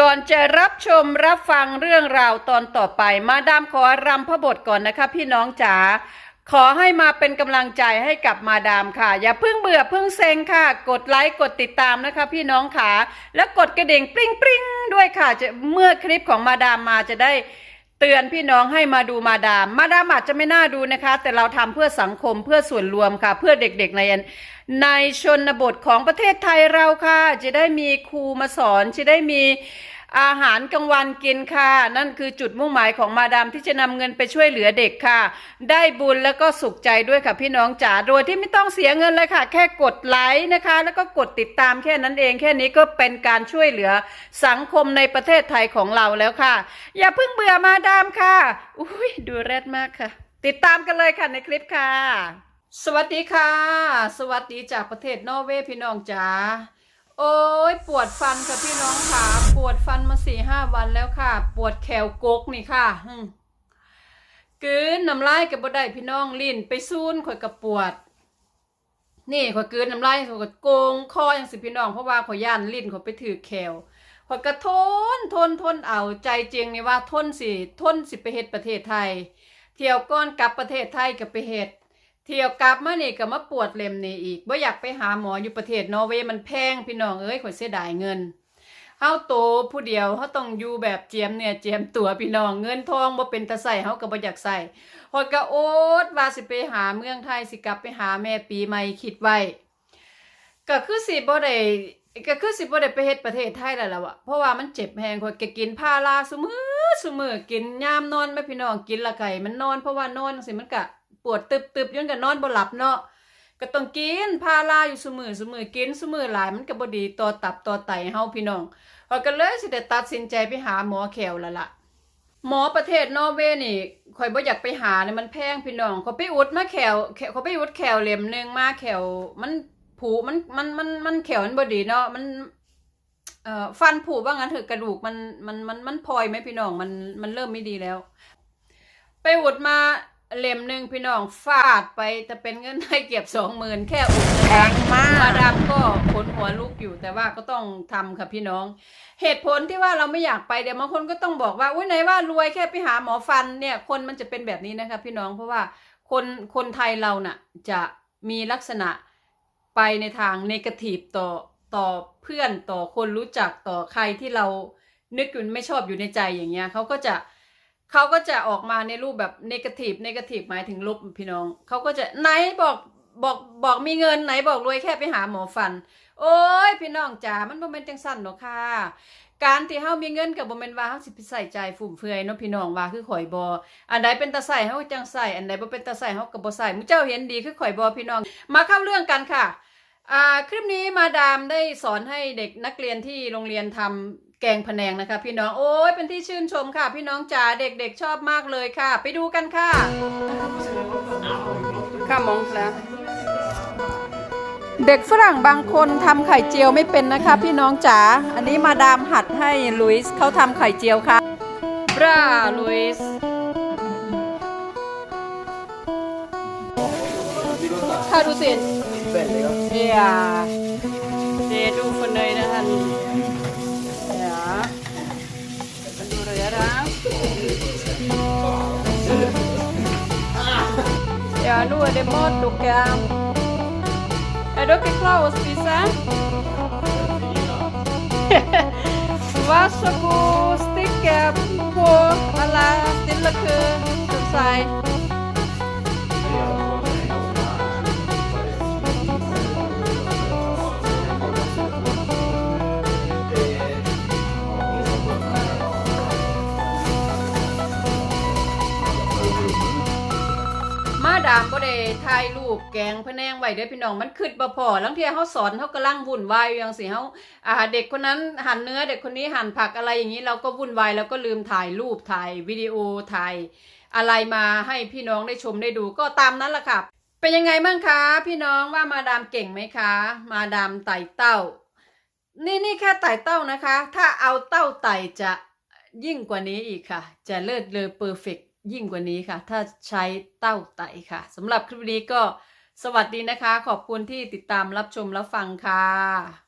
ก่อนจะรับชมรับฟังเรื่องราวตอนต่อไป มาดามขอรำพระบทก่อนนะคะ พี่น้องจ๋าขอให้มาเป็นกำลังใจให้กับมาดามค่ะ อย่าเพิ่งเบื่อเพิ่งเซ็งค่ะ กดไลค์กดติดตามนะคะ พี่น้องค่ะ และกดกระดิ่งปริ้งปริ้งด้วยค่ะจะเมื่อคลิปของมาดามมาจะได้ เตือนพี่น้องให้มาดูมาดามมาดามอาจจะไม่น่าดูนะคะ แต่เราทำเพื่อสังคมเพื่อส่วนรวมค่ะ เพื่อเด็กๆในในชนบทของประเทศไทยเราค่ะ จะได้มีครูมาสอนจะได้มี อาหารกลางวันกินค่ะ นั่นคือจุดมุ่งหมายของมาดามที่จะนำเงินไปช่วยเหลือเด็กค่ะ ได้บุญแล้วก็สุขใจด้วยค่ะพี่น้องจ๋าโดยที่ไม่ต้องเสียเงินเลยค่ะ แค่กดไลค์นะคะ แล้วก็กดติดตามแค่นั้นเองแค่นี้ก็เป็นการช่วยเหลือสังคมในประเทศไทยของเราแล้วค่ะ อย่าเพิ่งเบื่อมาดามค่ะอุ้ยดูแรดมากค่ะ ติดตามกันเลยค่ะในคลิปค่ะ สวัสดีค่ะ สวัสดีจากประเทศนอร์เวย์พี่น้องจ๋า โอ้ยปวดฟันค่ะพี่น้องค่ะ ปวดฟันมาสี่ห้าวันแล้วค่ะ ปวดแขวกกนี่ค่ะอืมกลืนน้ำลายกับบ่ได้พี่น้องลิ้นไปซูนข่อยกับปวด นี่ข่อยกืนน้ำลายข่อยก็โกงคออย่างสิพี่น้องเพราะว่าข่อยย่านลิ้นข่อยไปถือแขวข่อยก็ทนทนทนเอาใจจริงนี่ว่าทนสิทนสิไปเฮ็ดประเทศไทย เที่ยวก้อนกลับประเทศไทยก็ไปเฮ็ด เที่ยวกลับมานี่ก็มาปวดเล็มนี่อีกบ่อยากไปหาหมออยู่ประเทศนอร์เวย์มันแพงพี่น้องเอ้ยข่อยเสียดายเงินเฮาโตผู้เดียวเฮาต้องอยู่แบบเจียมเนี่ยเจียมตัวพี่น้องเงินทองบ่เป็นตาใส่เฮาก็บ่อยากใส่ฮอยก็โอ๊ตว่าสิไปหาเมืองไทยสิกลับไปหาแม่ปีใหม่คิดไว้ก็คือสิบ่ได้ก็คือสิบ่ได้ไปเฮ็ดประเทศไทยแล้วล่ะวะเพราะว่ามันเจ็บแฮงข่อยก็กินพาราซุมือซุมือกินยามนอนแม่พี่น้องกินละไก่มันนอนเพราะว่านอนจังซี่มันก็ ปวดตึบๆย้อนก็นอนบ่หลับเนาะก็ต้องกินพาราอยู่ซุมื้อซุมื้อกินซุมื้อหลายมันก็บ่ดีต่อตับต่อไตเฮาพี่น้องข่อยก็เลยสิได้ตัดสินใจไปหาหมอแขวแล้วล่ะหมอประเทศนอร์เวย์นี่ข่อยบ่อยากไปหาเนี่ยมันแพงพี่น้องเขาไปอุดมาแขวเขาไปอุดแขวเหลี่ยมหนึงมาแขวมันผุมัน มัน มัน มันแขวมันบ่ดีเนาะ มัน เอ่อ ฟันผุว่างั้นเถอะกระดูกมัน มัน มัน มันพลอยไหมพี่น้อง มัน มันเริ่มไม่ดีแล้ว ไปอุดมา เหลี่ยมหนึ่งพี่น้องฟาดไปแต่เป็นเงินให้เก็บสองหมื่นแค่อุดแพงมากมาดามก็ขนหัวลุกอยู่แต่ว่าก็ต้องทำค่ะพี่น้อง เหตุผลที่ว่าเราไม่อยากไปเดี๋ยวบางคนก็ต้องบอกว่าอุ้ยไหนว่ารวยแค่ไปหาหมอฟันเนี่ยคนมันจะเป็นแบบนี้นะคะพี่น้องเพราะว่าคนคนไทยเราน่ะจะมีลักษณะไปในทางเนกาทีฟต่อต่อเพื่อนต่อคนรู้จักต่อใครที่เรานึกอยู่ไม่ชอบอยู่ในใจอย่างเงี้ยเขาก็จะ เขาก็จะออกมาในรูปแบบเนกาทีฟเนกาทีฟหมายถึงลบพี่น้อง เขาก็จะไหนบอกบอกบอกมีเงินไหนบอกรวยแค่ไปหาหมอฟัน โอ้ยพี่น้องจ๋ามันบ่แม่นจังสั่นหรอกค่ะการที่เฮามีเงินกับบ่แม่นว่าเฮาสิไปใส่ใจฟุ่มเฟือยเนาะพี่น้องว่าคือข่อยบ่อันใดเป็นตาใส่เฮาจังใส่อันใดบ่เป็นตาใส่เฮาก็บ่ใส่มื้อเจ้าเห็นดีคือข่อยบ่พี่น้อง มาเข้าเรื่องกันค่ะ คลิปนี้มาดามได้สอนให้เด็กนักเรียนที่โรงเรียนทำแกงพะแนงนะคะ พี่น้องโอ้ยเป็นที่ชื่นชมค่ะ พี่น้องจ๋าเด็กๆชอบมากเลยค่ะ ไปดูกันค่ะค่ะมองแล้วเด็กฝรั่งบางคนทำไข่เจียวไม่เป็นนะคะ พี่น้องจ๋าอันนี้มาดามหัดให้ลุยส์เขาทำไข่เจียวค่ะบราลุยส์ค่ะดูสิ Ja, det är du förnöjd här nu? Ja. Kan du röra? Ja, nu är det mat, Luca. Är du klar att spisa? Varsågod, sticka på alla stilla som säger. ถ่ายรูปแกงพะแนงไว้เด้อพี่น้องมันคิดบ่พอลังเที่ยเฮาสอนเฮากำลังวุ่นวายอยู่จังซี่เฮาอ่าเด็กคนนั้นหั่นเนื้อเด็กคนนี้หั่นผักอะไรอย่างนี้เราก็วุ่นวายแล้วก็ลืมถ่ายรูปถ่ายวิดีโอถ่ายอะไรมาให้พี่น้องได้ชมได้ดูก็ตามนั้นละค่ะ เป็นยังไงบ้างคะพี่น้องว่ามาดามเก่งไหมคะ มาดามไต่เต้า นี่นี่แค่ไต่เต้านะคะ ถ้าเอาเต้าไต่จะยิ่งกว่านี้อีกค่ะ จะเลิศเลอเพอร์เฟก ยิ่งกว่านี้ค่ะ ถ้าใช้เต้าไต่ค่ะสำหรับคลิปนี้ก็สวัสดีนะคะ ขอบคุณที่ติดตามรับชมรับฟังค่ะ